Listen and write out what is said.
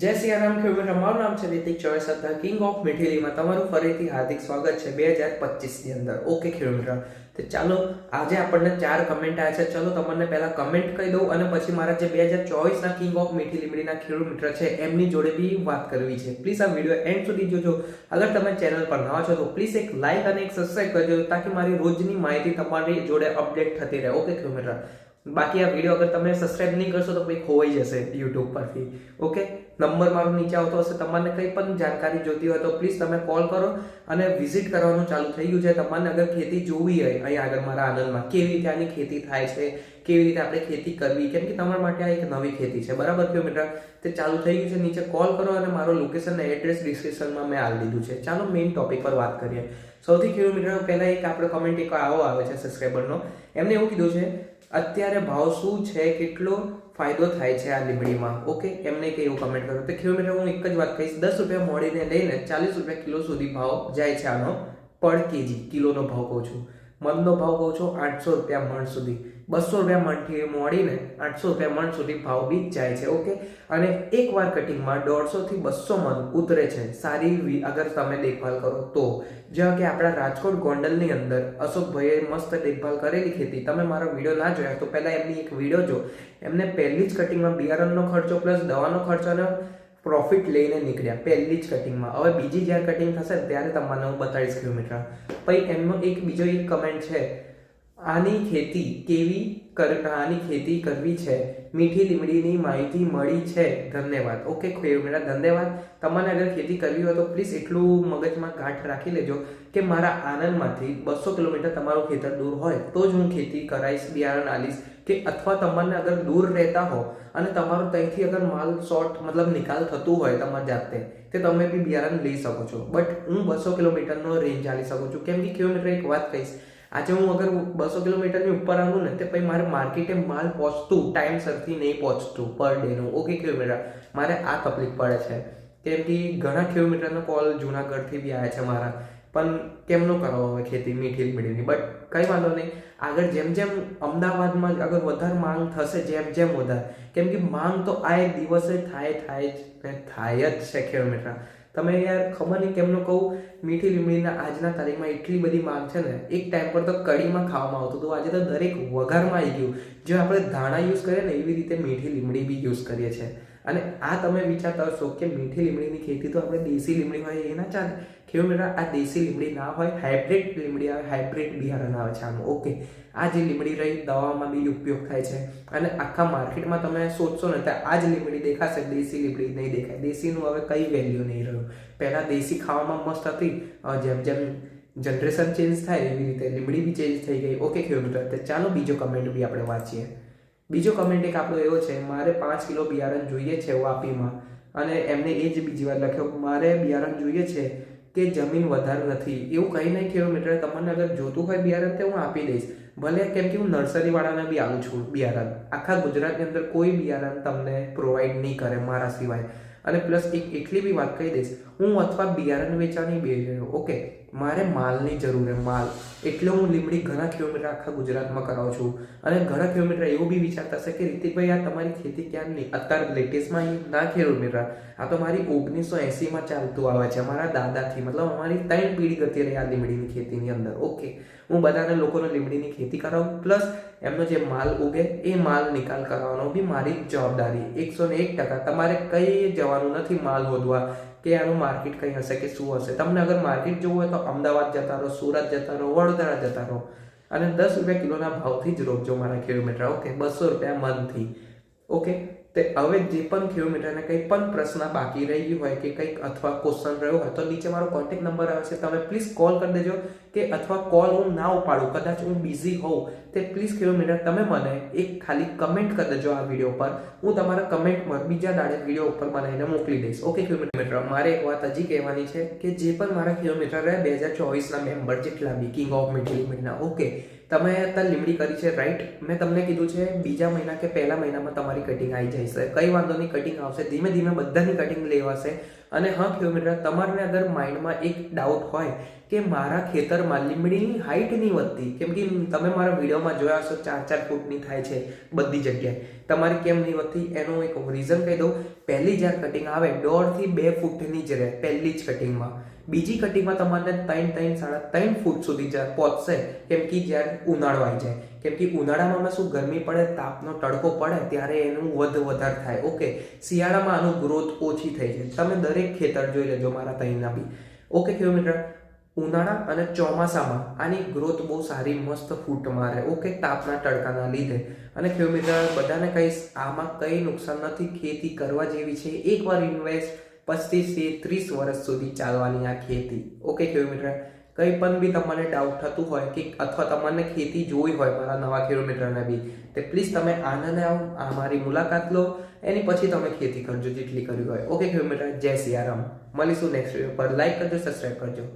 જય સિયારામ ખેડૂત મારું નામ છે રિતિક ચોવીસ કિંગ ઓફ મિઠેલીમાં તમારું ફરીથી હાર્દિક સ્વાગત છે બે હજાર પચીસની અંદર. ઓકે ખેડૂત તો ચાલો, આજે આપણને ચાર કમેન્ટ આવ્યા છે. ચલો, તમને પહેલા કમેન્ટ કહી દઉં અને પછી મારા જે બે હજાર ચોવીસના કિંગ ઓફ મીઠી લીમડીના ખેડૂત મિત્ર છે, એમની જોડે બી વાત કરવી છે. પ્લીઝ આ વીડિયો એન્ડ સુધી જોજો. અગર તમે ચેનલ પર નવા છો, તો પ્લીઝ એક લાઈક અને એક સબસ્ક્રાઇબ કરજો, તાકી મારી રોજની માહિતી તમારી જોડે અપડેટ થતી રહે. ઓકે ખેડૂત મિત્ર. બાકી આ વીડિયો અગર તમે સબસ્ક્રાઇબ નહીં કરશો તો પછી ખોવાઈ જશે યુટ્યુબ પરથી. ઓકે નંબર મારો નીચે આવતો હશે. તમારે કંઈ પણ જાણકારી જોતી હોય તો પ્લીઝ તમે કોલ કરો અને વિઝિટ કરવાનું ચાલુ થઈ ગયું છે. તમારે અગર ખેતી જોવી હોય અહીં આગળ મારા આનંદમાં, કેવી રીતે આની ખેતી થાય છે, કેવી રીતે આપણે ખેતી કરવી, કેમ કે તમારા માટે આ એક નવી ખેતી છે. બરાબર કયો મિત્ર? તે ચાલુ થઈ ગયું છે. નીચે કોલ કરો અને મારો લોકેશન એડ્રેસ ડિસ્ક્રિપ્શનમાં મેં આપી દીધું છે. ચાલો મેઇન ટોપિક પર વાત કરીએ. સૌથી મિત્રો, પહેલા એક આપણે કોમેન્ટ એક આવો આવે છે સબસ્ક્રાઈબરનો એમને એવું કીધું છે અત્યારે ભાવ શું છે, કેટલો ફાયદો થાય છે આ લીમડીમાં ઓકે એમને કે એવું કમેન્ટ કરો. તો કિલોમીટર હું એક જ વાત કહીશ. દસ રૂપિયા મોડીને લઈને ચાલીસ રૂપિયા કિલો સુધી ભાવ જાય છે આનો. પર કેજી કિલોનો ભાવ કહું છું. મનનો ભાવ કહું છું આઠસો રૂપિયા મણ સુધી. બસો રૂપિયા મણથી મોડીને આઠસો રૂપિયા મણ સુધી ભાવ બી જાય છે ઓકે અને એકવાર કટિંગમાં દોઢસોથી બસો મણ ઉતરે છે, સારી અગર તમે દેખભાલ કરો તો. જેવા કે આપણા રાજકોટ ગોંડલની અંદર અશોકભાઈએ મસ્ત દેખભાલ કરેલી ખેતી. તમે મારો વીડિયો ના જોયા તો પહેલાં એમની એક વીડિયો જો. એમને પહેલી જ કટિંગમાં બિયારણનો ખર્ચો પ્લસ દવાનો ખર્ચો અને પ્રોફિટ લઈને નીકળ્યા, પહેલી જ કટિંગમાં હવે બીજી જ્યારે કટિંગ થશે ત્યારે તમને હું બતાવીશ કિલોમીટર. પછી એમનો એક બીજો એક કમેન્ટ છે આની ખેતી કેવી આની ખેતી કરવી છે? મીઠી લીમડીની માહિતી મળી છે. ધન્યવાદ. ઓકે ખેડૂત ધન્યવાદ. તમારે અગર ખેતી કરવી હોય તો પ્લીઝ એટલું મગજમાં ગાંઠ રાખી લેજો કે મારા આનંદમાંથી બસો કિલોમીટર તમારું ખેતર દૂર હોય. તો જ હું ખેતી કરાવીશ બિયારણ આલીશ કે અથવા તમને અગર દૂર રહેતા હો અને તમારો ત્યાંથી અગર માલ શોર્ટ મતલબ નિકાલ થતું હોય તમારી જાતે તે તમે બી બિયારણ લઈ શકો છો. બટ હું બસો કિલોમીટરનો રેન્જ આલી શકું છું. કેમ કે કિલોમીટર એક વાત કહીશ. આજે હું અગર બસો કિલોમીટરની ઉપર આવું ને, તે પછી મારે માર્કેટે માલ પહોંચતું ટાઈમસરથી નહીં પહોંચતું પર ડેનું ઓકે કિલોમીટર. મારે આ તકલીફ પડે છે. કેમ કે ઘણા કિલોમીટરનો કોલ જુનાગઢથી બી આવ્યા છે મારા. પણ કેમનો કરો હવે ખેતી, મીઠી મીઠીની બટ કંઈ વાંધો નહીં. આગળ જેમ જેમ અમદાવાદમાં આગળ વધારે માંગ થશે, જેમ જેમ વધારે. કેમ કે માંગ તો આ એક દિવસે થાય થાય જ થાય જ છે કિલોમીટર. તમે યાર ખબર નહીં કેમનું કહું? મીઠી લીમડીના આજના તારીખમાં એટલી બધી માંગ છે ને, એક ટાઈમ પર તો કઢીમાં ખાવામાં આવતું હતું. આજે તો દરેક વઘારમાં આવી ગયું. જે આપણે ધાણા યુઝ કરીએ ને એવી રીતે મીઠી લીમડી બી યુઝ કરીએ છીએ. અને આ તમે વિચારતા હશો કે મીઠી લીમડીની ખેતી તો આપણે દેશી લીમડી હોય એ ના ચાલે. ખેડૂત મિત્રો આ દેશી લીમડી ના હોય, હાઇબ્રિડ લીમડી આવે, હાઇબ્રિડ બિયારણ આવે છે આનું ઓકે. આ જે લીમડી રહી, દવામાં બી ઉપયોગ થાય છે. અને આખા માર્કેટમાં તમે શોધશો ને ત્યાં આ જ લીમડી દેખાશે. દેશી લીમડી નહીં દેખાય. દેશીનું હવે કઈ વેલ્યુ નહીં રહ્યું. પહેલાં દેશી ખાવામાં મસ્ત હતી. જેમ જેમ જનરેશન ચેન્જ થાય, એવી રીતે લીમડી બી ચેન્જ થઈ ગઈ. ઓકે કિલોમીટર તો ચાલો બીજો કમેન્ટ બી આપણે વાંચીએ. બીજો કમેન્ટ એક આપણો એવો છે, મારે પાંચ કિલો બિયારણ જોઈએ છે વાપીમાં અને એમને એ જ બીજી વાર લખ્યો, મારે બિયારણ જોઈએ છે કે જમીન વધારે નથી. એવું કંઈ નહીં કિલોમીટર તમને અગર જોતું હોય બિયારણ તો હું આપી દઈશ. ભલે કેમ કે હું નર્સરીવાળાને બી આવું છું બિયારણ. આખા ગુજરાતની અંદર કોઈ બિયારણ તમને પ્રોવાઈડ નહીં કરે મારા સિવાય. અને પ્લસ એક એટલી બી વાત કહી દઈશ, હું અથવા બિયારણ વેચાણી બે ઓકે મારે માલની જરૂર છે, માલ. એટલે હું લીમડી ઘણા કિલોમીટર આખા ગુજરાતમાં કરાવું છું. અને ઘણા કિલોમીટર એવું બી વિચારતા હશે કે, રીતિકભાઈ, આ તમારી ખેતી ક્યાં નહીં? અત્યારે લેટેસ્ટમાં અહીં ના કિલોમીટર આ તો મારી ઓગણીસો એંસીમાં ચાલતું આવે છે મારા દાદાથી. મતલબ અમારી ત્રણ પેઢી ગતિ રહી આ લીમડીની ખેતીની અંદર. ઓકે હું બધાને લોકોને લીમડીની ખેતી કરાવું પ્લસ એમનો જે માલ ઉગે, એ માલ નિકાલ કરવાનો બી મારી જવાબદારી. એકસો ને એક ટકા. તમારે કંઈ જવાનું નથી માલ હોદવા. કે આનું માર્કેટ કઈ હશે કે શું હશે? તમને અગર માર્કેટ જોવું હોય તો અમદાવાદ જતા રહો, સુરત જતા રહો, વડોદરા જતા રહો. અને દસ રૂપિયા કિલોના ભાવથી જ રોકજો મારા કિલોમીટર ઓકે બસો રૂપિયા મનથી ઓકે તે હવે જે પણ કિલોમીટરને કંઈ પણ પ્રશ્ન બાકી રહી ગયું હોય કે કંઈક અથવા ક્વેશ્ચન રહ્યો હોય તો નીચે મારો કોન્ટેક્ટ નંબર આવે છે. તમે પ્લીઝ કોલ કરી દેજો કે અથવા કોલ હું ના ઉપાડું, કદાચ હું બિઝી હોઉં, તે પ્લીઝ કિલોમીટર તમે મને એક ખાલી કમેન્ટ કરી દેજો આ વીડિયો પર. હું તમારા કમેન્ટમાં બીજા દાડે વીડિયો ઉપર બનાવીને મોકલી દઈશ. ઓકે કિલોમીટર મારે એક વાત હજી કહેવાની છે કે જે પણ મારા કિલોમીટર રહ્યા, બે હજાર ચોવીસના મેમ્બર જેટલા be king of mid okay તમે અત્યારે લીમડી કરી છે રાઈટ મેં તમને કીધું છે, બીજા મહિના કે પહેલા મહિનામાં તમારી કટિંગ આવી જશે. કઈ વાંધો નહીં કટિંગ આવશે. ધીમે ધીમે બધાની કટિંગ લેવાશે. અને હા કિલોમીટર તમારને અગર માઇન્ડમાં એક ડાઉટ હોય કે મારા ખેતરમાં લીમડીની હાઇટ નહીં વધતી. કેમ કે તમે મારા વિડીયોમાં જોયા હશો, ચાર ચાર ફૂટની થાય છે બધી જગ્યાએ. તમારી કેમ નહીં વધતી? એનું એક રીઝન કહી દઉં. પહેલી જ્યારે કટિંગ આવે, દોઢથી બે ફૂટની જ રહે, પહેલી જ કટિંગમાં બીજી કટિંગમાં તમારે ત્રણ ત્રણ, સાડા ત્રણ ફૂટ સુધી પહોંચશે કેમ કે જ્યારે ઉનાળો આવી જાય. કેમ કે ઉનાળામાં શું ગરમી પડે, તાપનો તડકો પડે, ત્યારે એનું વધ વધારે થાય. ઓકે શિયાળામાં આનું ગ્રોથ ઓછી થઈ છે તમે દરેક ખેતર જોઈ લેજો મારા તહીંના બી. Okay kilometre. ઉનાળા અને ચોમાસામાં આની ગ્રોથ બહુ સારી, મસ્ત ફૂટ મારે. ઓકે તાપના તડકાના લીધે. અને કિલોમીટર, બધાને કહીશ, આમાં કંઈ નુકસાન નથી. ખેતી કરવા જેવી છે. એકવાર ઇન્વેસ્ટ પચીસથી ત્રીસ વર્ષ સુધી ચાલવાની આ ખેતી. Okay kilometre. કંઈ પણ બી તમને ડાઉટ થતું હોય કે અથવા તમને ખેતી જોઈ હોય મારા નવા કિલોમીટરને બી, તે પ્લીઝ તમે આનંદ આવો, આ મારી મુલાકાત લો, એની પછી તમે ખેતી કરજો જેટલી કરવી હોય. ઓકે કિલોમીટર જય સિયારામ મળીશું નેક્સ્ટ વીડિયો પર. લાઈક કરજો સબસ્ક્રાઈબ કરજો.